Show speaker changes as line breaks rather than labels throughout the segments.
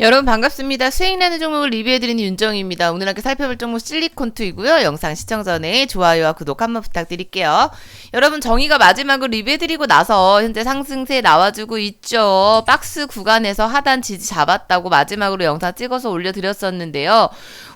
여러분 반갑습니다. 수익나는 종목을 리뷰해드리는 윤정입니다. 오늘 함께 살펴볼 종목 실리콘투이고요. 영상 시청 전에 좋아요와 구독 한번 부탁드릴게요. 여러분 정의가 마지막으로 리뷰해드리고 나서 현재 상승세 나와주고 있죠. 박스 구간에서 하단 지지 잡았다고 마지막으로 영상 찍어서 올려드렸었는데요.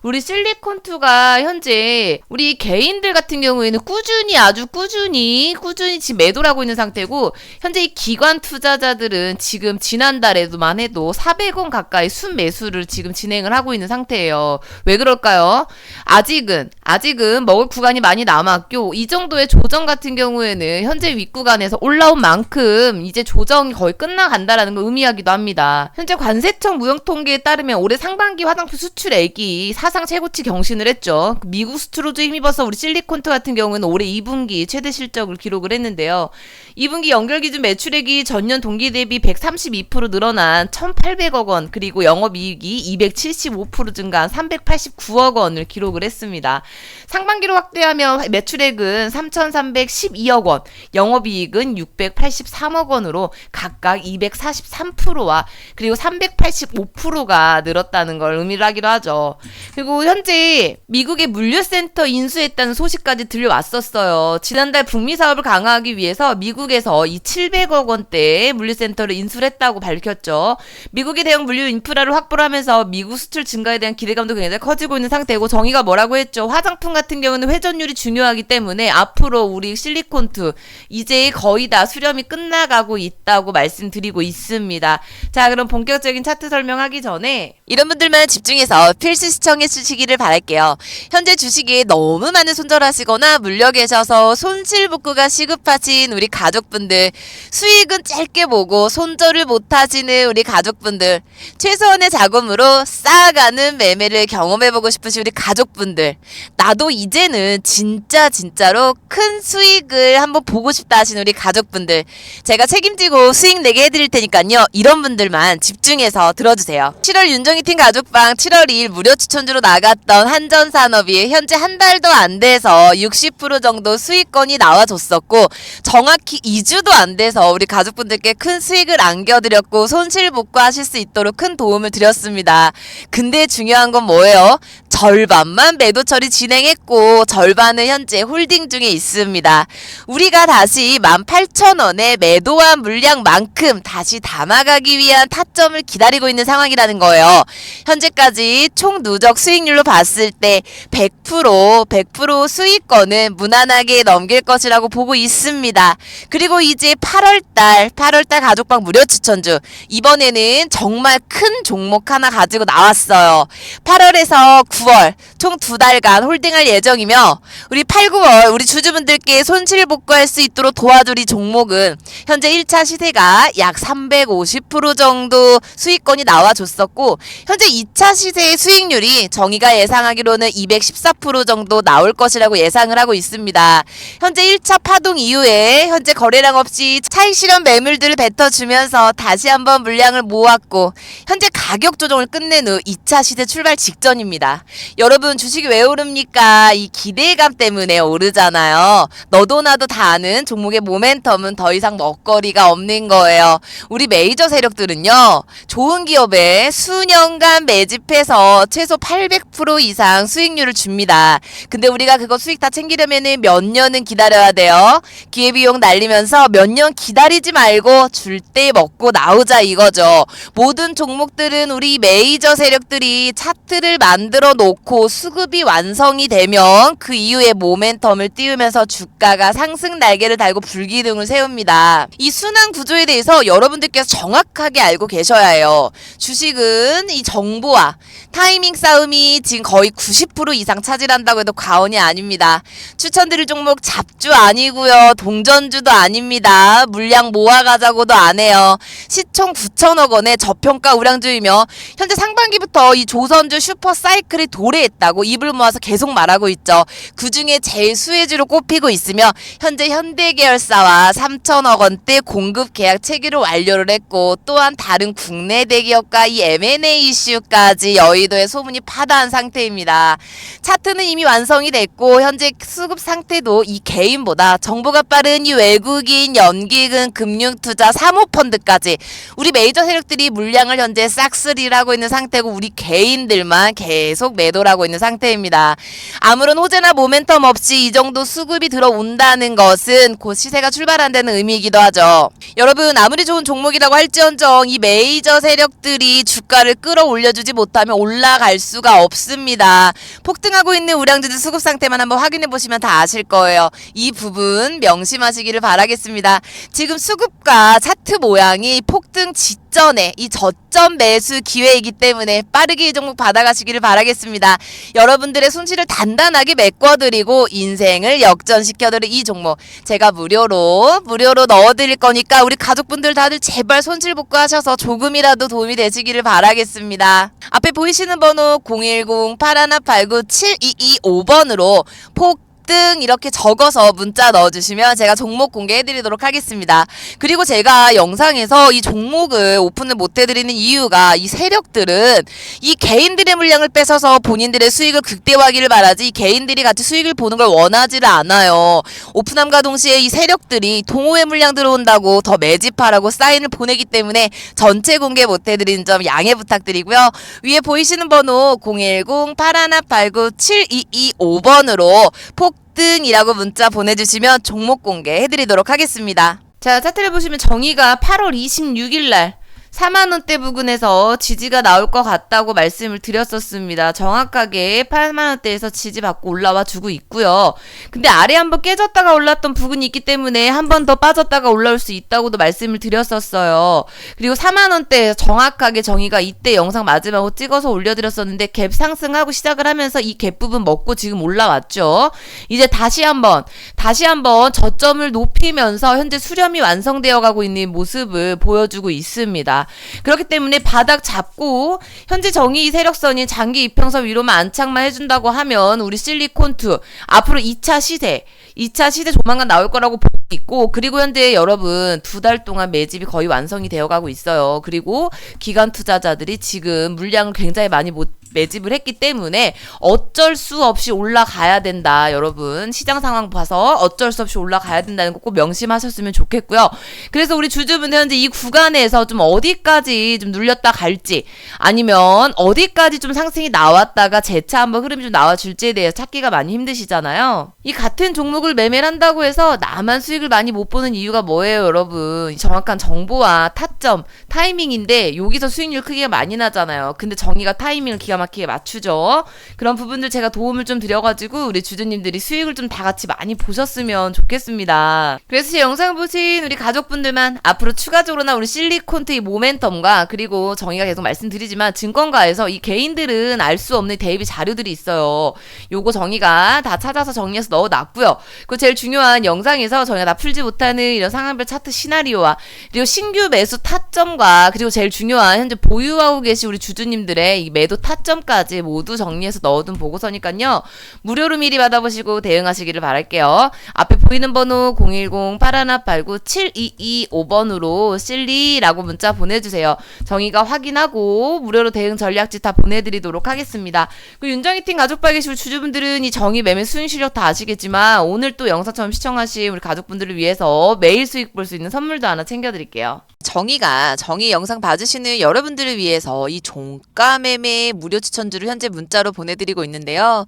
우리 실리콘투가 현재 우리 개인들 같은 경우에는 꾸준히 아주 꾸준히 꾸준히 지금 매도를 하고 있는 상태고 현재 이 기관 투자자들은 지금 지난달에도만 해도 400원 가까이 순매수를 지금 진행을 하고 있는 상태예요. 왜 그럴까요? 아직은 아직은 먹을 구간이 많이 남았고 이 정도의 조정 같은 경우에는 현재 윗구간에서 올라온 만큼 이제 조정이 거의 끝나간다라는 걸 의미하기도 합니다. 현재 관세청 무역통계에 따르면 올해 상반기 화장품 수출액이 사상 최고치 경신을 했죠. 미국 수출로도 힘입어서 우리 실리콘트 같은 경우는 올해 2분기 최대 실적을 기록을 했는데요. 2분기 연결 기준 매출액이 전년 동기 대비 132% 늘어난 1,800억 원 그리고 영업이익이 275% 증가한 389억 원을 기록을 했습니다. 상반기로 확대하면 매출액은 3,312억 원, 영업이익은 683억 원으로 각각 243%와 그리고 385%가 늘었다는 걸 의미를 하기도 하죠. 그리고 현재 미국의 물류센터 인수했다는 소식까지 들려왔었어요. 지난달 북미 사업을 강화하기 위해서 미국에서 이 700억 원대의 물류센터를 인수를 했다고 밝혔죠. 미국의 대형 물류 인프라 를 확보를 하면서 미국 수출 증가에 대한 기대감도 굉장히 커지고 있는 상태고 정의가 뭐라고 했죠. 화장품 같은 경우는 회전율이 중요하기 때문에 앞으로 우리 실리콘투 이제 거의 다 수렴이 끝나가고 있다고 말씀드리고 있습니다. 자, 그럼 본격적인 차트 설명하기 전에
이런 분들만 집중해서 필수 시청해 주시기를 바랄게요. 현재 주식에 너무 많은 손절하시거나 물려 계셔서 손실 복구가 시급하신 우리 가족분들, 수익은 짧게 보고 손절을 못 하시는 우리 가족분들, 최소 한의 자금으로 쌓아가는 매매를 경험해보고 싶으신 우리 가족분들, 나도 이제는 진짜 진짜로 큰 수익을 한번 보고 싶다 하시는 우리 가족분들, 제가 책임지고 수익 내게 해드릴 테니까요. 이런 분들만 집중해서 들어주세요. 7월 윤정희 팀 가족방 7월 2일 무료 추천주로 나갔던 한전산업이 현재 한 달도 안 돼서 60% 정도 수익권이 나와줬었고 정확히 2주도 안 돼서 우리 가족분들께 큰 수익을 안겨드렸고 손실 복구하실 수 있도록 큰 도움 을 드렸습니다. 근데 중요한 건 뭐예요? 절반만 매도 처리 진행했고 절반은 현재 홀딩 중에 있습니다. 우리가 다시 18,000원에 매도한 물량만큼 다시 담아가기 위한 타점을 기다리고 있는 상황이라는 거예요. 현재까지 총 누적 수익률로 봤을 때 100% 100% 수익권은 무난하게 넘길 것이라고 보고 있습니다. 그리고 이제 8월달 8월달 가족방 무료 추천주 이번에는 정말 큰 종목 하나 가지고 나왔어요. 8월에서 9월 총 두 달간 홀딩할 예정이며 우리 8, 9월 우리 주주분들께 손실 복구할 수 있도록 도와줄 이 종목은 현재 1차 시세가 약 350% 정도 수익권이 나와줬었고 현재 2차 시세의 수익률이 정의가 예상하기로는 214% 정도 나올 것이라고 예상을 하고 있습니다. 현재 1차 파동 이후에 현재 거래량 없이 차익 실현 매물들을 뱉어주면서 다시 한번 물량을 모았고 현재 가격 조정을 끝낸 후 2차 시세 출발 직전입니다. 여러분 주식이 왜 오릅니까? 이 기대감 때문에 오르잖아요. 너도 나도 다 아는 종목의 모멘텀은 더 이상 먹거리가 없는 거예요. 우리 메이저 세력들은요. 좋은 기업에 수년간 매집해서 최소 800% 이상 수익률을 줍니다. 근데 우리가 그거 수익 다 챙기려면은 몇 년은 기다려야 돼요. 기회비용 날리면서 몇 년 기다리지 말고 줄 때 먹고 나오자 이거죠. 모든 종목 들은 우리 메이저 세력들이 차트를 만들어 놓고 수급이 완성이 되면 그 이후에 모멘텀을 띄우면서 주가가 상승 날개를 달고 불기둥을 세웁니다. 이 순환 구조에 대해서 여러분들께서 정확하게 알고 계셔야 해요. 주식은 이 정보와 타이밍 싸움이 지금 거의 90% 이상 차지한다고 해도 과언이 아닙니다. 추천드릴 종목 잡주 아니고요. 동전주도 아닙니다. 물량 모아가자고도 안 해요. 시총 9천억 원의 저평가 우량주이며 현재 상반기부터 이 조선주 슈퍼 사이클이 도래했다고 입을 모아서 계속 말하고 있죠. 그 중에 제일 수혜주로 꼽히고 있으며 현재 현대계열사와 3천억 원대 공급 계약 체결을 완료를 했고 또한 다른 국내 대기업과 이 M&A 이슈까지 여의 도에 소문이 파다한 상태입니다. 차트는 이미 완성이 됐고 현재 수급 상태도 이 개인보다 정보가 빠른 이 외국인 연기금 금융투자 사모펀드까지 우리 메이저 세력들이 물량을 현재 싹쓸이라고 있는 상태고 우리 개인들만 계속 매도라고 있는 상태입니다. 아무런 호재나 모멘텀 없이 이 정도 수급이 들어온다는 것은 곧 시세가 출발한다는 의미이기도 하죠. 여러분 아무리 좋은 종목이라고 할지언정 이 메이저 세력들이 주가를 끌어올려주지 못하면 올라 갈 수가 없습니다. 폭등하고 있는 우량주들 수급 상태만 한번 확인해 보시면 다 아실 거예요. 이 부분 명심하시기를 바라겠습니다. 지금 수급과 차트 모양이 폭등 직전에 이 저점 매수 기회이기 때문에 빠르게 이 종목 받아가시기를 바라겠습니다. 여러분들의 손실을 단단하게 메꿔드리고 인생을 역전시켜드릴 이 종목 제가 무료로 무료로 넣어드릴 거니까 우리 가족분들 다들 제발 손실 복구하셔서 조금이라도 도움이 되시기를 바라겠습니다. 앞에 보이시는 번호 010-8189-7225번으로 폭 등 이렇게 적어서 문자 넣어주시면 제가 종목 공개해드리도록 하겠습니다. 그리고 제가 영상에서 이 종목을 오픈을 못해드리는 이유가 이 세력들은 이 개인들의 물량을 뺏어서 본인들의 수익을 극대화하기를 바라지 이 개인들이 같이 수익을 보는 걸 원하지를 않아요. 오픈함과 동시에 이 세력들이 동호회 물량 들어온다고 더 매집하라고 사인을 보내기 때문에 전체 공개 못해드리는 점 양해 부탁드리고요. 위에 보이시는 번호 010-8189-7225번으로 폭 등이라고 문자 보내주시면 종목 공개해드리도록 하겠습니다.
자, 차트를 보시면 정의가 8월 26일 날 4만원대 부근에서 지지가 나올 것 같다고 말씀을 드렸었습니다. 정확하게 8만원대에서 지지 받고 올라와 주고 있고요. 근데 아래 한번 깨졌다가 올랐던 부분이 있기 때문에 한 번 더 빠졌다가 올라올 수 있다고도 말씀을 드렸었어요. 그리고 4만원대에서 정확하게 정의가 이때 영상 마지막으로 찍어서 올려드렸었는데 갭 상승하고 시작을 하면서 이 갭 부분 먹고 지금 올라왔죠. 이제 다시 한번, 다시 한번 저점을 높이면서 현재 수렴이 완성되어 가고 있는 모습을 보여주고 있습니다. 그렇기 때문에 바닥 잡고 현재 정의 세력선이 장기 이평선 위로만 안착만 해준다고 하면 우리 실리콘2 앞으로 2차 시세 2차 시세 조만간 나올 거라고 보고 있고 그리고 현재 여러분 두 달 동안 매집이 거의 완성이 되어 가고 있어요. 그리고 기관 투자자들이 지금 물량을 굉장히 많이 못 매집을 했기 때문에 어쩔 수 없이 올라가야 된다. 여러분 시장 상황 봐서 어쩔 수 없이 올라가야 된다는 거 꼭 명심하셨으면 좋겠고요. 그래서 우리 주주분들 현재 이 구간에서 좀 어디까지 좀 눌렸다 갈지 아니면 어디까지 좀 상승이 나왔다가 재차 한번 흐름이 좀 나와줄지에 대해서 찾기가 많이 힘드시잖아요. 이 같은 종목을 매매를 한다고 해서 나만 수익을 많이 못 보는 이유가 뭐예요, 여러분? 정확한 정보와 타점, 타이밍인데 여기서 수익률 크기가 많이 나잖아요. 근데 정의가 타이밍을 기가 막히게 맞추죠. 그런 부분들 제가 도움을 좀 드려가지고 우리 주주님들이 수익을 좀 다 같이 많이 보셨으면 좋겠습니다. 그래서 제 영상 보신 우리 가족분들만 앞으로 추가적으로나 우리 실리콘트 이 모멘텀과 그리고 정의가 계속 말씀드리지만 증권가에서 이 개인들은 알 수 없는 대비 자료들이 있어요. 요거 정의가 다 찾아서 정리해서 넣어놨고요. 그 제일 중요한 영상에서 저희가 다 풀지 못하는 이런 상황별 차트 시나리오와 그리고 신규 매수 타점과 그리고 제일 중요한 현재 보유하고 계신 우리 주주님들의 이 매도 타점 까지 모두 정리해서 넣어둔 보고서니까요. 무료로 미리 받아보시고 대응하시기를 바랄게요. 앞에 보이는 번호 010-8189-7225번으로 실리라고 문자 보내주세요. 정의가 확인하고 무료로 대응 전략지 다 보내드리도록 하겠습니다. 그 윤정희 팀 가족박 계시고 주주분들은 이 정의 매매 수익 실력 다 아시겠지만 오늘 또 영상처럼 시청하신 우리 가족분들을 위해서 매일 수익 볼 수 있는 선물도 하나 챙겨드릴게요.
정의가 정의 영상 봐주시는 여러분들을 위해서 이 종가 매매 무료 추천주를 현재 문자로 보내드리고 있는데요.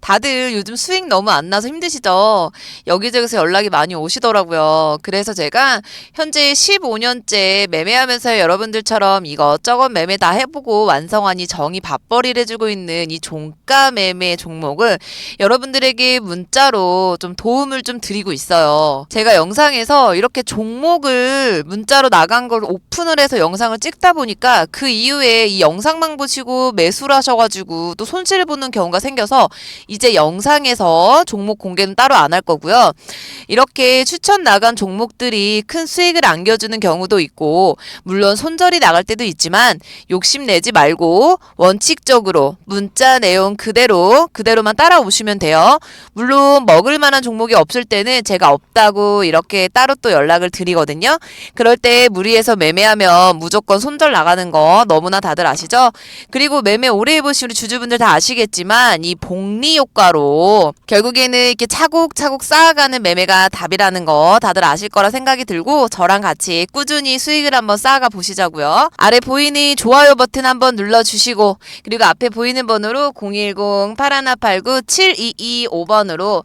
다들 요즘 수익 너무 안 나서 힘드시죠? 여기저기서 연락이 많이 오시더라고요. 그래서 제가 현재 15년째 매매하면서 여러분들처럼 이것저것 매매 다 해보고 완성한 이 정의 밥벌이를 해주고 있는 이 종가 매매 종목을 여러분들에게 문자로 좀 도움을 좀 드리고 있어요. 제가 영상에서 이렇게 종목을 문자로 나간 걸 오픈을 해서 영상을 찍다 보니까 그 이후에 이 영상만 보시고 매수를 하셔가지고 또 손실을 보는 경우가 생겨서 이제 영상에서 종목 공개는 따로 안 할 거고요. 이렇게 추천 나간 종목들이 큰 수익을 안겨주는 경우도 있고, 물론 손절이 나갈 때도 있지만, 욕심내지 말고, 원칙적으로 문자 내용 그대로, 그대로만 따라오시면 돼요. 물론, 좀 먹을 만한 종목이 없을 때는 제가 없다고 이렇게 따로 또 연락을 드리거든요. 그럴 때 무리 해서 매매하면 무조건 손절 나가는 거 너무나 다들 아시죠? 그리고 매매 오래 해보신 우리 주주분들 다 아시겠지만 이 복리 효과로 결국에는 이렇게 차곡차곡 쌓아가는 매매가 답이라는 거 다들 아실 거라 생각이 들고 저랑 같이 꾸준히 수익을 한번 쌓아가 보시자고요. 아래 보이는 좋아요 버튼 한번 눌러주시고 그리고 앞에 보이는 번호로 010-8189-7225번으로